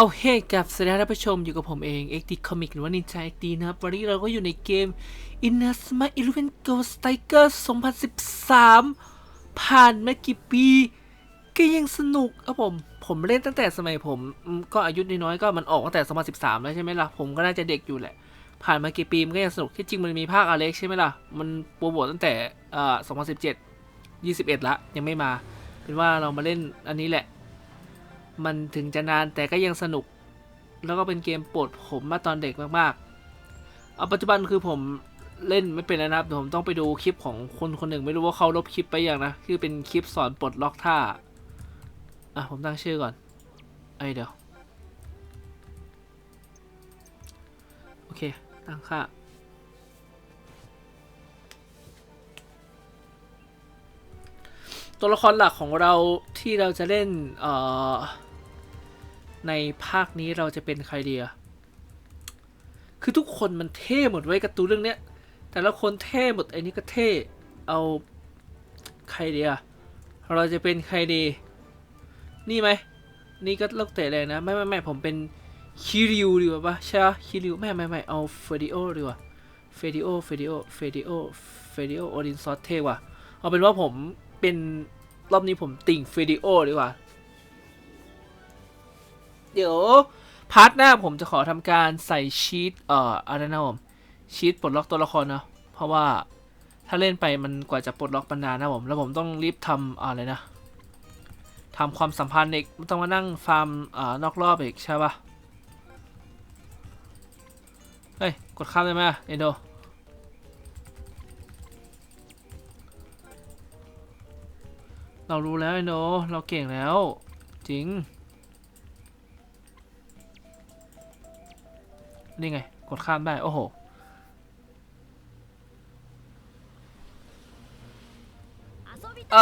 เอาเฮ้กับสวัสดีท่านผู้ชมอยู่กับผมเอง XD Comic หรือว่า Ninja XD นะครับ วันนี้เราก็อยู่ในเกม Inazuma Eleven Ghost Tiger 2013 ผ่านมากี่ปี ก็ยังสนุกครับผม ผมเล่นตั้งแต่สมัยผม ก็อายุน้อยๆก็มันออกตั้งแต่ 2013 แล้วใช่ไหมล่ะ ผมก็น่าจะเด็กอยู่แหละ ผ่านมากี่ปีมันก็ยังสนุก ที่จริงมันมีภาคอเล็กใช่ไหมล่ะ มันโปรโมทตั้งแต่เอ่อ2017 21 ละ ยังไม่มา เป็นว่าเรามาเล่นอันนี้แหละ มันถึงจะนานแต่ก็ยังสนุก แล้วก็เป็นเกมโปรดผมมาตอนเด็กมากๆ เอาปัจจุบันคือผมเล่นไม่เป็นนะครับเดี๋ยวผมต้องไปดูคลิปของคนคนหนึ่งไม่รู้ว่าเขาลบคลิปไปยังนะ คือเป็นคลิปสอนปลดล็อกท่า อะผมตั้งชื่อก่อน ไอเดี๋ยว โอเค ตั้งค่า ตัวละครหลักของเราที่เราจะเล่น เอ่อ ในภาคนี้เราจะเป็นใครเดีอะคือทุกคนมันเท่หมดไว้กร์ตูนเรื่องเนี้ย แต่ละคนเท่หมดไอ้นี่ก็เท่ เอาใครเดีอะเราจะเป็นใครดี นี่ไหม นี่ก็ลกเตะเลยนะ ไม่ไม่ไม่ผมเป็นคิริวดีกว่าปะใช่ปะคิริวไม่ไม่ไม่เอาเฟรดิโอดีกว่าเฟรดิโอเฟรดิโอเฟรดิโอเฟรดิโอโอดินซอสเท่ว่ะเอาเป็นว่าผมเป็นรอบนี้ผมติ่งเฟรดิโอดีกว่า เดี๋ยวพาร์ทหน้าผมจะขอทำการใส่ชีตเอ่ออะไรนะผมชีตปลดล็อกตัวละครเนาะเพราะว่าถ้าเล่นไปมันกว่าจะปลดล็อกมันนานนะผมแล้วผมต้องรีบทำอะไรนะทำความสัมพันธ์อีกต้องมานั่งฟาร์มอ่านอกรอบอีกใช่ปะเฮ้ย กดข้ามได้ไหมเอโดเรารู้แล้วไอโนเราเก่งแล้ว จริง นี่ไง กดข้ามได้ โอ้โห เอ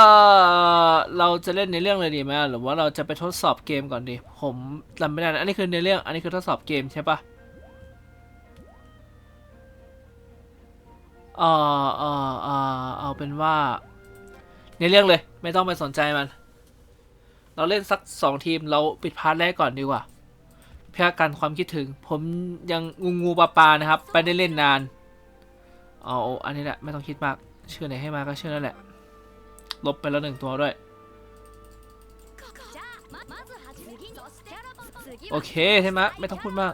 อเราจะเล่นในเรื่องเลยดีไหมหรือว่าเราจะไปทดสอบเกมก่อนดี ผมจำไม่ได้นะอันนี้คือในเรื่อง อันนี้คือทดสอบเกมใช่ปะเออเออเออเอาเป็นว่า ในเรื่องเลย ไม่ต้องไปสนใจมัน เราเล่นสักสองทีมเราปิดพาร์ทแรกก่อนดีกว่า เพื่อกันความคิดถึง ผมยังงูงูปลาปลานะครับ ไปได้เล่นนานเอาอันนี้แหละไม่ต้องคิดมากเชื่อไหนให้มาก็เชื่อนั่นแหละ ลบไปแล้วหนึ่งตัวด้วย โอเคใช่ไหมไม่ต้องพูดมาก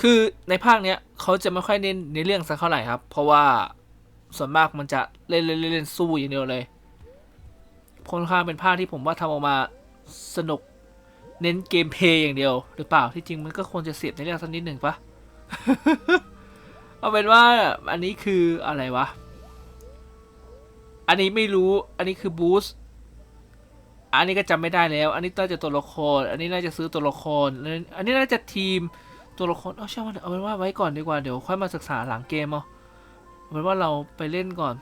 คือในภาคเนี้ยเขาจะไม่ค่อยเน้นในเรื่องสักเท่าไหร่ครับ เพราะว่าส่วนมากมันจะเล่นเล่นเล่นเล่นสู้อย่างเดียวเลยค่อนข้างเป็นภาคที่ผมว่าทำออกมาสนุก เน้นเกมเพย์อย่างเดียว หรือเปล่าที่จริงมันก็ควรจะเสียบในเรื่องสักนิดหนึ่งปะเอาเป็นว่าอันนี้คืออะไรวะ อันนี้ไม่รู้อันนี้คือบูสต์อันนี้ก็จำไม่ได้แล้ว อันนี้น่าจะตัวละคร อันนี้น่าจะซื้อตัวละคร อันนี้น่าจะทีมตัวละคร เอาช่างมันเถอะเอาเป็นว่าไว้ก่อนดีกว่า เดี๋ยวค่อยมาศึกษาหลังเกมเอาเอาเป็นว่าเราไปเล่นก่อน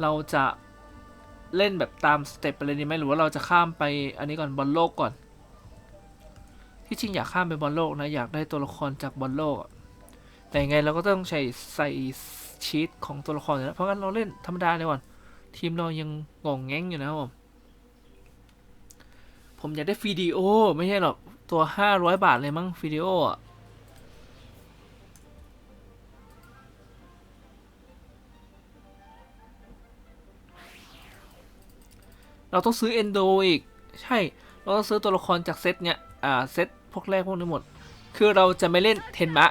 เราจะ เล่นแบบตามสเต็ปไปเลยดีไหมหรือว่าเราจะข้ามไปอันนี้ก่อนบอลโลกก่อน ที่จริงอยากข้ามไปบอลโลกนะอยากได้ตัวละครจากบอลโลก แต่ยังไงเราก็ต้องใช้ใส่ชีตของตัวละครอยู่แล้วเพราะงั้นเราเล่นธรรมดาเลยก่อน ทีมเรายังงงแง้งอยู่นะครับผมผมอยากได้ฟิดีโอ ไม่ใช่หรอกตัวห้าร้อยบาทเลยมั้งฟิดีโออะ เราต้องซื้อเอนโดอีก ใช่ เราต้องซื้อตัวละครจากเซตเนี้ย อ่า เซตพวกแรกพวกนี้หมด คือเราจะไม่เล่นเทนมะ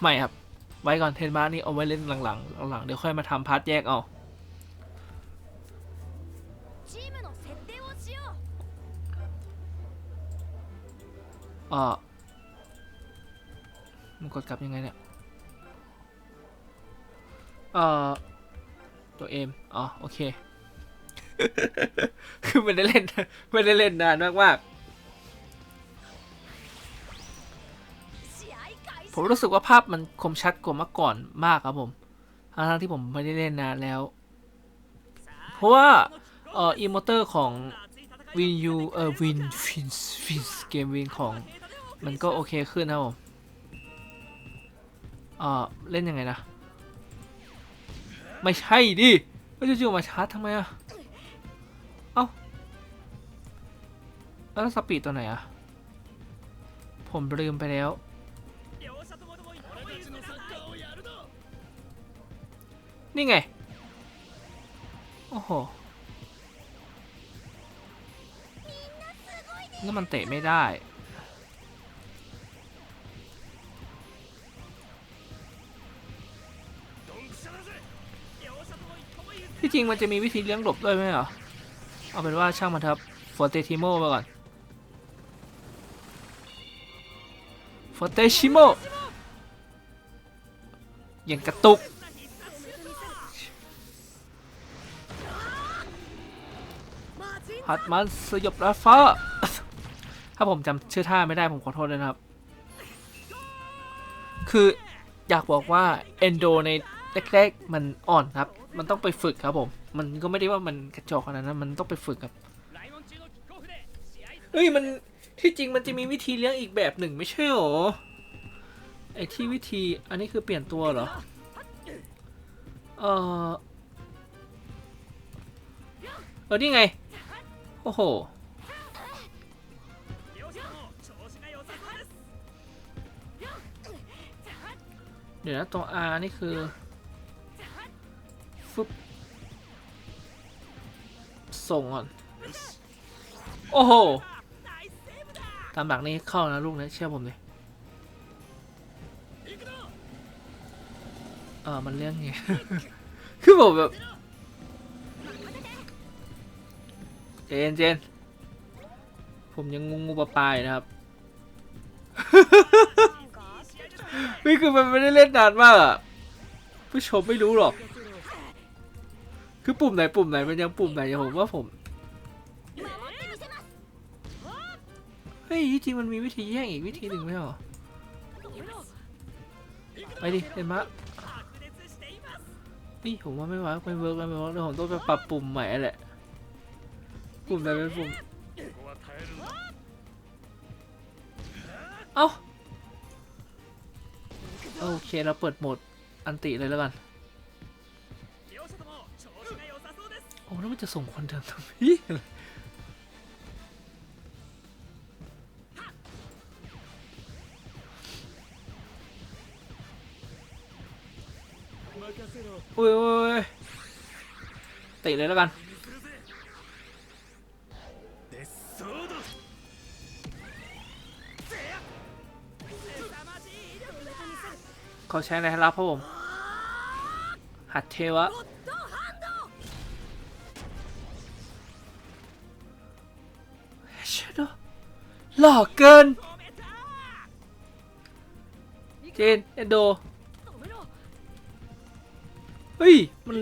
ไม่ครับ ไว้ก่อนเทนมะนี่เอาไว้เล่นหลังๆ หลังๆ เดี๋ยวค่อยมาทำพาร์ทแยกเอาอ่ามันกดกลับยังไงเนี่ยเอ่อตัวเอมอ๋อ โอเค คือไม่ได้เล่นไม่ได้เล่นนานมากมากผมรู้สึกว่าภาพมันคมชัดกว่าเมื่อก่อนมากครับผมทั้งๆที่ผมไม่ได้เล่นนานแล้ว เพราะว่าเอ่ออีโมเตอร์ของวินยูเออวินฟินฟินเกมวินของ มันก็โอเคขึ้นนะครับผมเอ่อเล่นยังไงนะ ไม่ใช่ดิก็จู่ๆมาชาร์จทำไมอะ แล้วสปีดตัวไหนอะผมลืมไปแล้ว นี่ไง โอ้โห แล้วมันเตะไม่ได้ ที่จริงมันจะมีวิธีเลี้ยงหลบด้วยไหมเหรอ เอาเป็นว่าช่างมันครับฟอร์เตทิโมไปก่อน ฟอเตชิโมยังกระตุก ฮัตมันสยบราฟ้า ถ้าผมจำชื่อท่าไม่ได้ผมขอโทษนะครับ คืออยากบอกว่าเอนโดในแรกๆมันอ่อนครับ มันต้องไปฝึกครับผม มันก็ไม่ได้ว่ามันกระจอกขนาดนั้น มันต้องไปฝึกครับ เฮ้ย มัน ที่จริงมันจะมีวิธีเลี้ยงอีกแบบหนึ่งไม่ใช่หรอ ไอที่วิธีอันนี้คือเปลี่ยนตัวเหรอ เออเออนี่ไง โอ้โห เดี๋ยวนะตัว R นี่คือฟึบส่งก่อน โอ้โห ตามหลักนี้เข้านะลูกนะเชื่อผมเลยเออมันเรื่องไง คือผมแบบเจนเจน ผมยังงงงูปลายนะครับนี่คือมันไม่ได้เล่นนานมากอะผู้ชมไม่รู้หรอก คือปุ่มไหนปุ่มไหนมันยังปุ่มไหนอยู่ผมว่าผม เฮ้ยจริงมันมีวิธีแย่งอีกวิธีหนึ่งไหมหรอ ไปดิเห็นมะนี่ผมว่าไม่ไหวไม่เวิร์กแล้วไม่เวิร์กเดี๋ยวผมต้องไปปรับปุ่มใหม่แหละ ปุ่มไหนเป็นปุ่ม เอ้า โอเคเราเปิดโหมดอันติเลยแล้วกัน โอ้แล้วมันจะส่งคนเดินทำไม อ้ยติเลยแล้วกันเขาใช้อะไรรับครัผม หัดเทวะเชโดหลอกเกิน เจนเอโด ฮ้ย มัน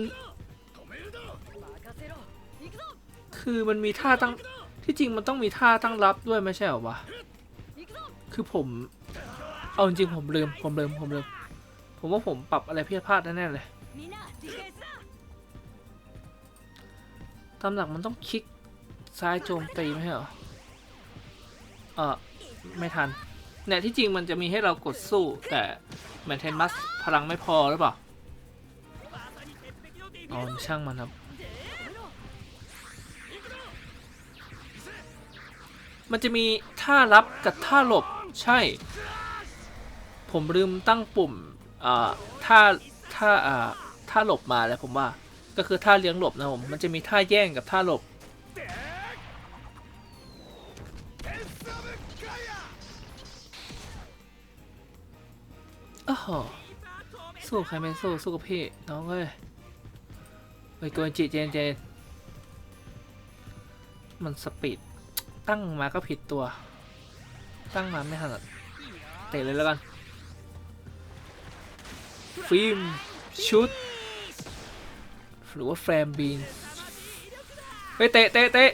คือมันมีท่าตั้ง ที่จริงมันต้องมีท่าตั้งรับด้วยไม่ใช่หรอวะ คือผม เอาจริงผมลืม ผมลืม ผมลืม ผมว่าผมปรับอะไรเพี้ยพลาดแน่เลย ตามหลักมันต้องคลิกซ้ายโจมตีไม่ใช่หรอ เออไม่ทัน เนี่ยที่จริงมันจะมีให้เรากดสู้แต่แมนเทนมัสพลังไม่พอหรือเปล่า อ๋อช่างมันครับ มันจะมีท่ารับกับท่าหลบใช่ ผมลืมตั้งปุ่มอ่าท่าท่าอ่าท่าหลบมาแล้วผมว่าก็คือท่าเลี้ยงหลบนะผมมันจะมีท่าแย่งกับท่าหลบอ๋อสู้ใครไม่สู้สู้กับพี่น้องเอ้ ไปโกนจิเจนเจนมันสปีดตั้งมาก็ผิดตัว ตั้งมาไม่ถนัดเตะเลยแล้วกัน ฟิล์มชุดหรือว่าแฟรมบีนไปเตะเตะเตะ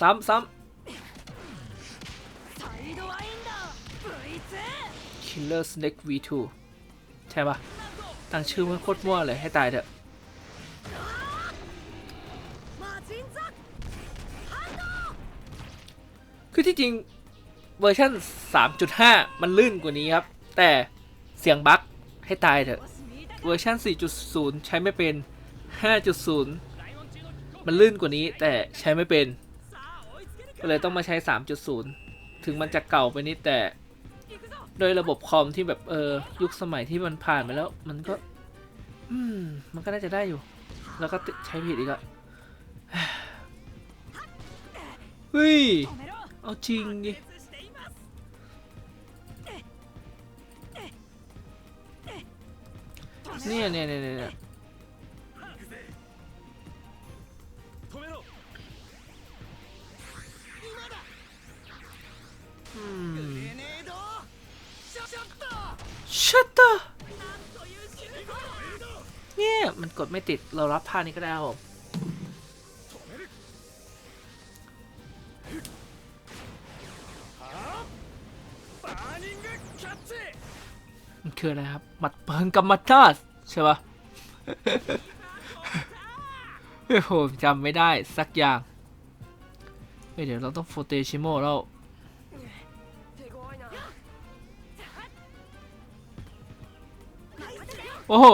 ซ้ำซ้ำ Killer Snake V2 ใช่ปะ ตั้งชื่อมันโคตรมั่วเลยให้ตายเถอะคือที่จริงเวอร์ชัน3.5 มันลื่นกว่านี้ครับ แต่เสียงบั๊กให้ตายเถอะ เวอร์ชัน4.0 ใช้ไม่เป็น 5.0 มันลื่นกว่านี้แต่ใช้ไม่เป็น ก็เลยต้องมาใช้ 3.0 ถึงมันจะเก่าไปนิดแต่ โดยระบบคอมที่แบบเออยุคสมัยที่มันผ่านไปแล้ว มันก็ อืม มันก็น่าจะได้อยู่ แล้วก็ใช้ผิดอีกอะเฮ้ย เอาจริงดิเนี่ยเนี่ยเนี่ยเนี่ย ชัตเตอร์เนี่ยมันกดไม่ติดเรารับท่านี้ก็ได้ครับผมมันคืออะไรครับมัดเพิงกับมัดทาสใช่ปะผมจำไม่ได้สักอย่างเดี๋ยวเราต้องโฟเตชิโมแล้ว โอ้โห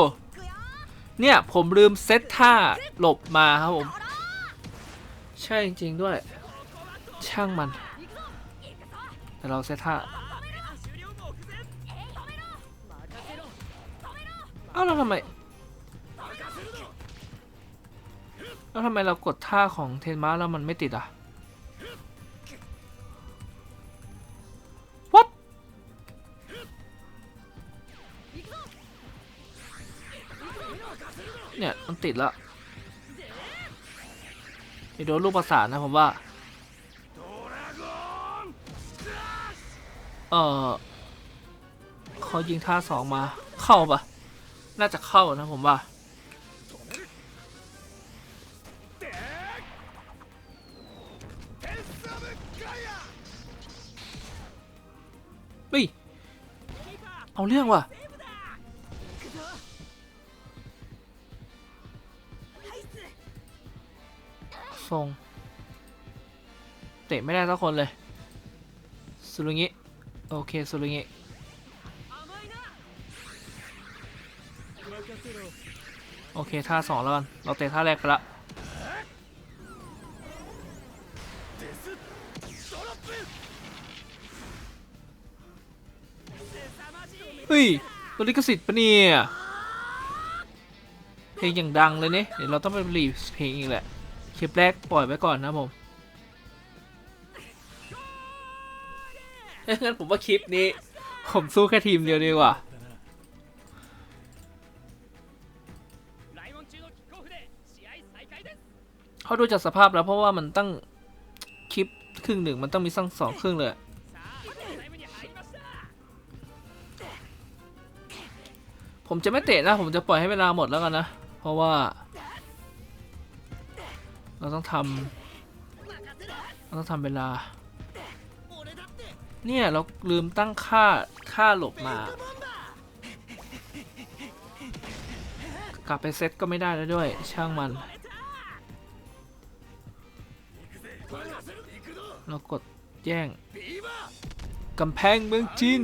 เนี่ย ผมลืมเซตท่าหลบมาครับผม ใช่จริง ๆ ด้วย ช่างมัน แต่เราเซตท่าเอ้าเราทำไมแล้วทำไมเรากดท่าของเทนมาแล้วมันไม่ติดอะ ติดแล้วะโดนลูกประสานนะผมว่า เออขายิงท่าสองมา เข้าปะน่าจะเข้านะผมว่า เฮ้ย เอาเรื่องว่ะ ทรง เตะไม่ได้สักคนเลยสุรุงิโอเคสุรุงิโอเคท่าสองแล้วกัน เราเตะท่าแรกไปละเฮ้ยตัวลิขสิทธิ์ปะเนี่ย เพลงอย่างดังเลยเนี่ยเดี๋ยวเราต้องไปรีบเพลงอีกแหละ คลิปแรกปล่อยไว้ก่อนนะผมงั้นผมว่าคลิปนี้ ผมสู้แค่ทีมเดียวดีกว่า เขาดูจากสภาพแล้วเพราะว่ามันตั้งคลิปครึ่งหนึ่งมันต้องมีสั่งสองครึ่งเลยผมจะไม่เตะนะ ผมจะปล่อยให้เวลาหมดแล้วกันนะ เพราะว่า เราต้องทำเราต้องทำเวลา เนี่ย เราลืมตั้งค่าค่าหลบมา กลับไปเซตก็ไม่ได้แล้วด้วย ช่างมัน เรากดแย่งกำแพงเมืองจีน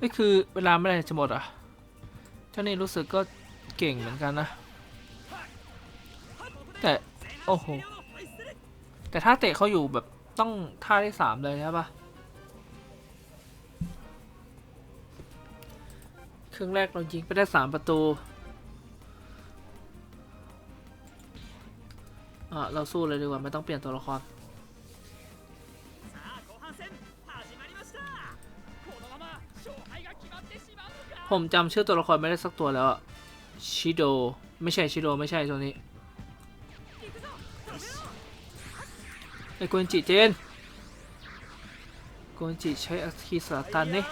นี่คือเวลาไม่ได้จะหมดอะเจ้านี่รู้สึกก็เก่งเหมือนกันนะ แต่โอ้โห แต่ถ้าเตะเขาอยู่แบบต้องท่าที่สามเลยใช่ปะครึ่งแรกเรายิงไปได้สามประตูอะเราสู้เลยดีกว่าไม่ต้องเปลี่ยนตัวละคร ผมจำชื่อตัวละครไม่ได้สักตัวแล้วชิโด ไม่ใช่ชิโด ไม่ใช่ตัวนี้ไอ้กวนจิเจนกวนจิใช้อัคคีสาตันนี่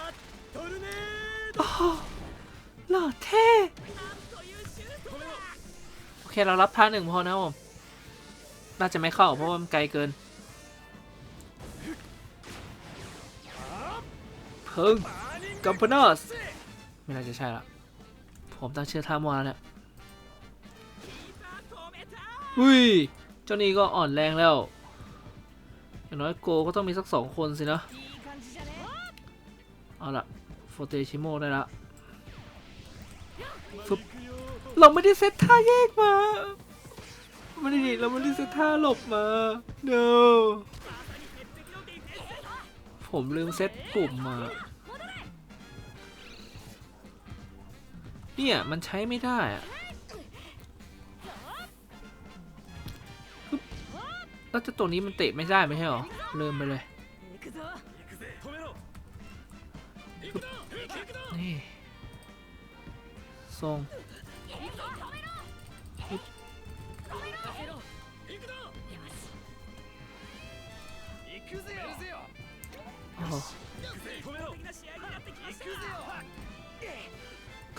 โอ้หล่อเท่โอเค เรารับท่าหนึ่งพอนะผม น่าจะไม่เข้าเพราะว่ามันไกลเกิน เพิ่งกัมพนาส ไม่น่าจะใช่ละผมตั้งชื่อท่ามัวแล้วเนี่ยอุ้ย เจ้านี้ก็อ่อนแรงแล้ว อย่างน้อยโกก็ต้องมีสักสองคนสินะ เอาละโฟเตชิโมได้ละฟึบเราไม่ได้เซตท่าแยกมาไม่ได้เราไม่ได้เซตท่าหลบมา no ผมลืมเซตปุ่มมา เนี่ย มันใช้ไม่ได้อะแล้วจะตัวนี้มันเตะไม่ได้ไหม่ใช่หรอ เริ่มไปเลย นี่ทรงโอ้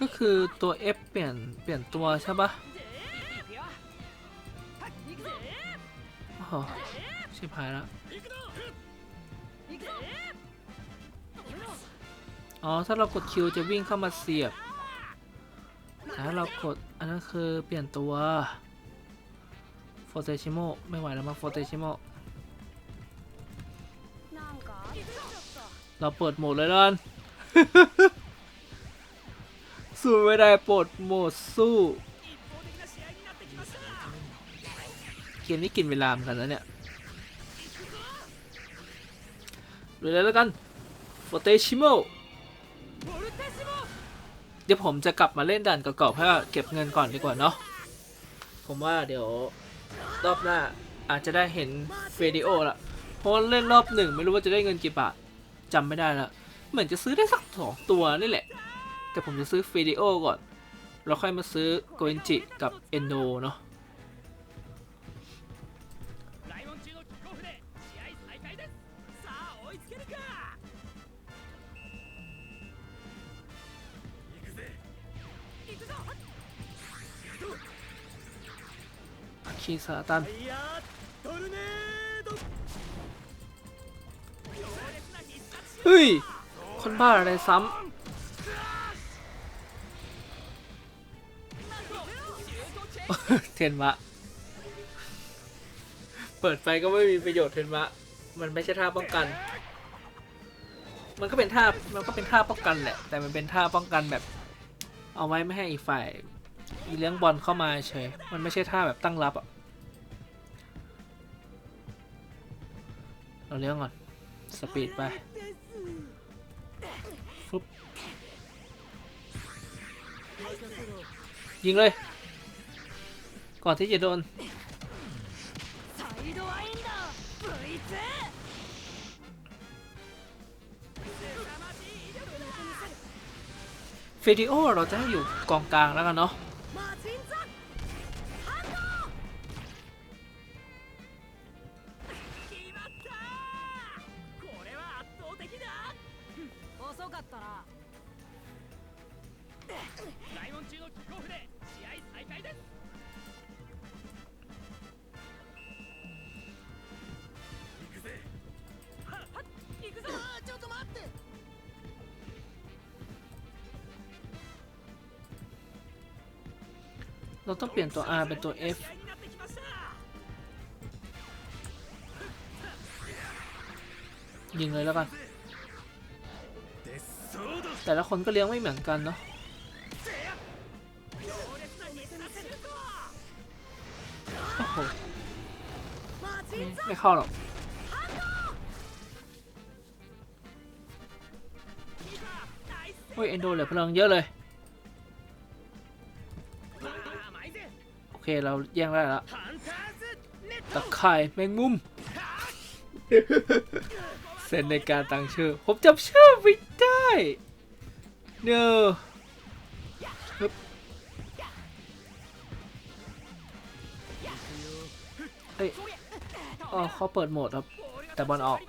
ก็คือตัว F เปลี่ยนเปลี่ยนตัวใช่ปะโอ้ชิบหายแล้ว อ๋อ ถ้าเรากด Q จะวิ่งเข้ามาเสียบ แต่ถ้าเรากด อันนั้นคือเปลี่ยนตัวโฟเตชิโมไม่ไหวแล้วมาโฟเตชิโมเราเปิดโหมดเลยด้าน สู้ไม่ได้ปลดโหมดสู้ เกมนี้กินเวลาเหมือนกันนะเนี่ยเลยแล้วกันโฟเตชิโมเดี๋ยวผมจะกลับมาเล่นด่านเก่าๆเพื่อเก็บเงินก่อนดีกว่าเนาะผมว่าเดี๋ยวรอบหน้าอาจจะได้เห็นเวดีโอละเพราะเล่นรอบหนึ่งไม่รู้ว่าจะได้เงินกี่บาทจำไม่ได้ละเหมือนจะซื้อได้สักสองตัวนี่แหละ แต่ผมจะซื้อฟิลิโอก่อน เราค่อยมาซื้อโกเอนจิกับเอนโดเนาะคีซาตันเฮ้ย คนบ้าอะไรซ้ำ เทนมะ เปิดไฟก็ไม่มีประโยชน์เทนมะ มันไม่ใช่ท่าป้องกัน มันก็เป็นท่า มันก็เป็นท่าป้องกันแหละ แต่มันเป็นท่าป้องกันแบบ เอาไว้ไม่ให้อีกฝ่ายอีเลี้ยงบอลเข้ามาเฉย มันไม่ใช่ท่าแบบตั้งรับอะเราเลี้ยงก่อน สปีดไปฟึบยิงเลย ก่อนที่จะโดนเฟดีโอเราจะให้อยู่กองกลางแล้วกันเนาะ นตัว R เป็นตัว F ยิงเลยแล้วกัน แต่ละคนก็เลี้ยงไม่เหมือนกันเนาะไม่เข้าหรอกโอ้ยเอนโดเหลือพลังเยอะเลย เราแย่งได้ละวตะไคร่แมงมุม เซ็นในการตั้งชื่อ ผมจำชื่อไม่ได้เนอเอ้ยอ๋อเขาเปิดโหมดครับ แต่บอลออก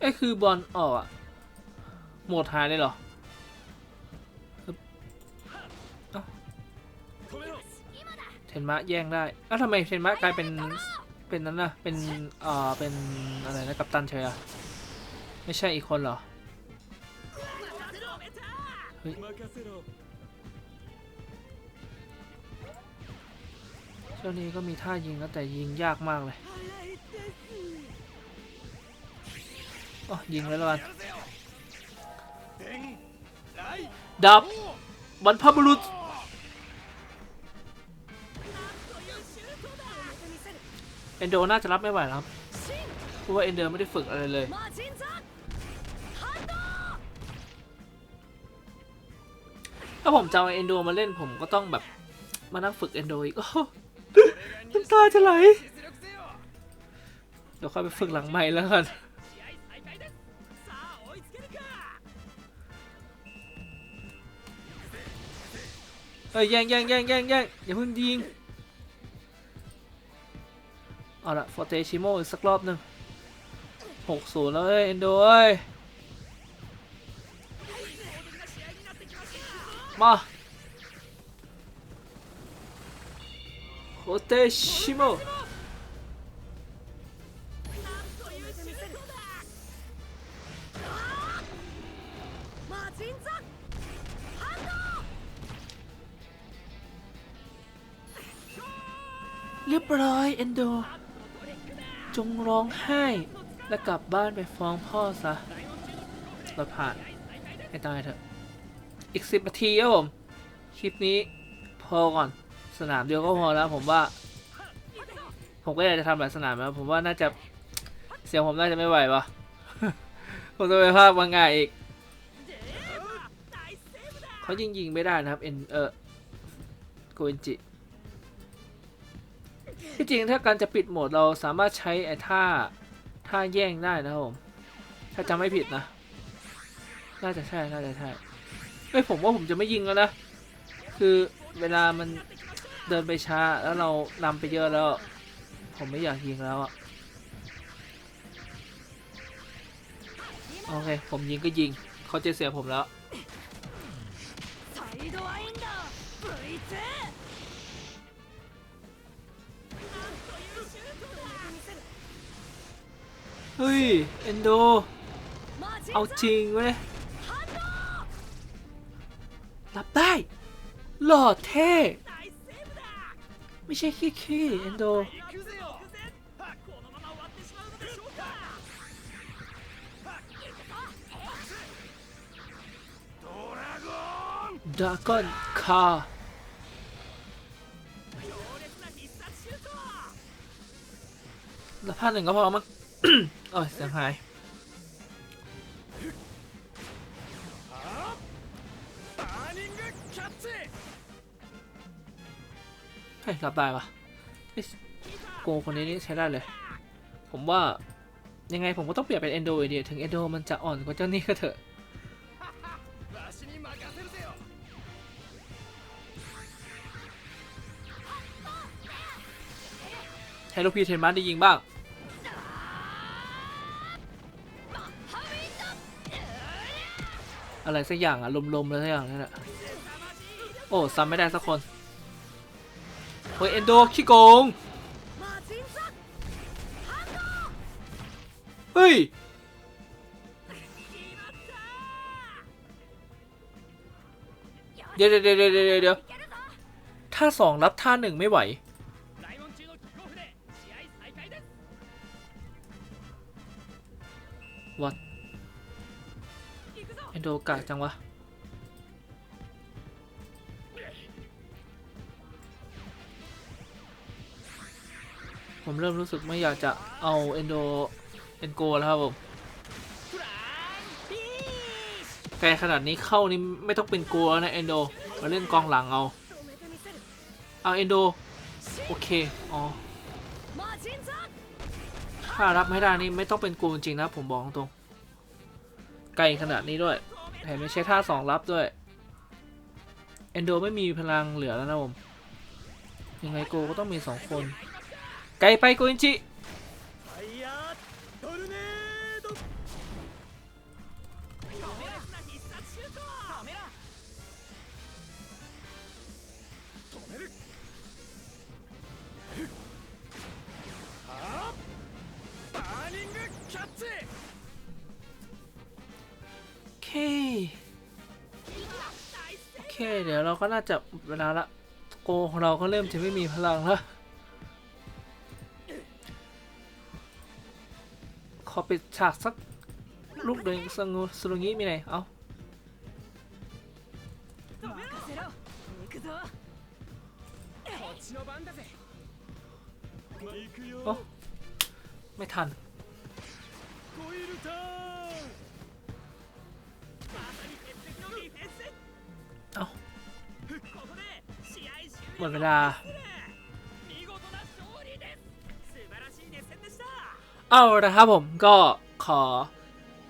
เอ้คือบอลออกอะโหมดหายเลยเหรอ นมะแย่งได้แล้วทำไมเชนมะกลายเป็นเป็นนั้นนะเป็นอ่าเป็นอะไรนะกัปตันเฉยอะไม่ใช่อีกคนเหรอเฮ้ยเจ้นี้ก็มีท่ายิงนะแต่ยิงยากมากเลยอ๋อยิงเลยละกันดับบรรพบุรุษ เอนโดน่าจะรับไม่ไหวแล้วเพราะว่าเอนเดอร์ไม่ได้ฝึกอะไรเลย ถ้าผมจะเอาเอนโดมาเล่นผมก็ต้องแบบมานั่งฝึกเอนโดอีกน้ำตาจะไหล เดี๋ยวค่อยไปฝึกหลังใหม่แล้วกันเฮ้ยแย่งแย่งแย่งแย่งแย่งอย่าเพิ่งยิง เอาละฟอเตชิโมอีกสักรอบหนึ่งหกศูนย์แล้วเอ็นโด้ยมาโคเตชิโมเรียบร้อยเอ็นโด งร้องไห้ และกลับบ้านไปฟ้องพ่อซะเราผ่านให้ตายเถอะ อีกสิบนาทีครับผม คลิปนี้พอก่อน สนามเดียวก็พอแล้วผมว่า ผมก็อยากจะทำหลายสนามแล้วผมว่าน่าจะเสียงผมน่าจะไม่ไหวปะผมจะไปภาพวังไงอีก เขายิงยิงไม่ได้นะครับ เอ็นเออโกเอนจิ ที่จริงถ้าการจะปิดโหมดเราสามารถใช้ไอ้ท่าท่าแย่งได้นะครับผมถ้าจำไม่ผิดนะ น่าจะใช่น่าจะใช่เอ้ยผมว่าผมจะไม่ยิงแล้วนะ คือเวลามันเดินไปช้าแล้วเรานำไปเยอะแล้ว ผมไม่อยากยิงแล้วอะโอเค ผมยิงก็ยิง เขาจะเสียผมแล้ว เฮ้ย เอนโด เอาจริงเว้ยรับได้ หล่อเท่ ไม่ใช่ขี้ขี้เอนโด ดากอนคาแล้วพลาดหนึ่งก็พอมั้ง โอ้ยเสียงหายเฮ้ยรับได้ปะโกคนนี้นี่ใช้ได้เลย ผมว่ายังไงผมก็ต้องเปลี่ยนเป็นเอนโดอยู่ดียถึงเอนโดมันจะอ่อนกว่าเจ้านี่ก็เถอะให้ลูกพี่เทนมาได้ยิงบ้าง อะไรสักอย่างอะลมๆแล้วสักอย่างนี่แหละโอ้ซ้ำไม่ได้สักคนเฮ้ยเอนโดขี้โกงเฮ้ยเดี๋ยวเดี๋ยวเดี๋ยวเดี๋ยวถ้าสองรับท่าหนึ่งไม่ไหว โดกะจังวะ ผมเริ่มรู้สึกไม่อยากจะเอาเอนโดเอนโกแล้วครับผมไกลขนาดนี้เข้านี่ไม่ต้องเป็นกลัวนะเอนโดมาเล่นกองหลังเอา เอาเอนโดโอเค อ๋อ ถ้ารับไม่ได้นี่ไม่ต้องเป็นกูจริงนะผมบอกตรง ไกลขนาดนี้ด้วย แถมไม่ใช่ท่าสองรับด้วยเอนโดไม่มีพลังเหลือแล้วนะผม ยังไงโกก็ต้องมีสองคน ไกลไปโกอินจิ โอเค เดี๋ยวเราก็น่าจะเวลาละโกของเราก็เริ่มจะไม่มีพลังแล้วขอปิดฉากสักลูกเดินสงูสลุงี้มีไหนเอาโอ้ไม่ทัน หมดเวลาเอาละครับผมก็ขอ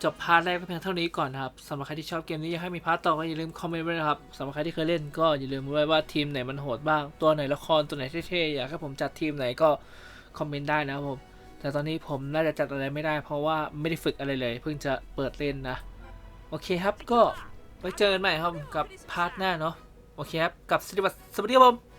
จบพาร์ทแรกเพียงเท่านี้ก่อนนะครับสำหรับใครที่ชอบเกมนี้อยากให้มีพาร์ทต่อก็อย่าลืมคอมเมนต์ไว้นะครับสำหรับใครที่เคยเล่นก็อย่าลืมไว้ว่าทีมไหนมันโหดบ้างตัวไหนละครตัวไหนเท่ๆอยากให้ผมจัดทีมไหนก็คอมเมนต์ได้นะครับผมแต่ตอนนี้ผมน่าจะจัดอะไรไม่ได้ เพราะว่าไม่ได้ฝึกอะไรเลย เพิ่งจะเปิดเล่นนะ โอเคครับก็ไว้เจอกันใหม่ครับกับพาร์ทหน้าเนาะ โอเคครับกับสวัสดีครับผม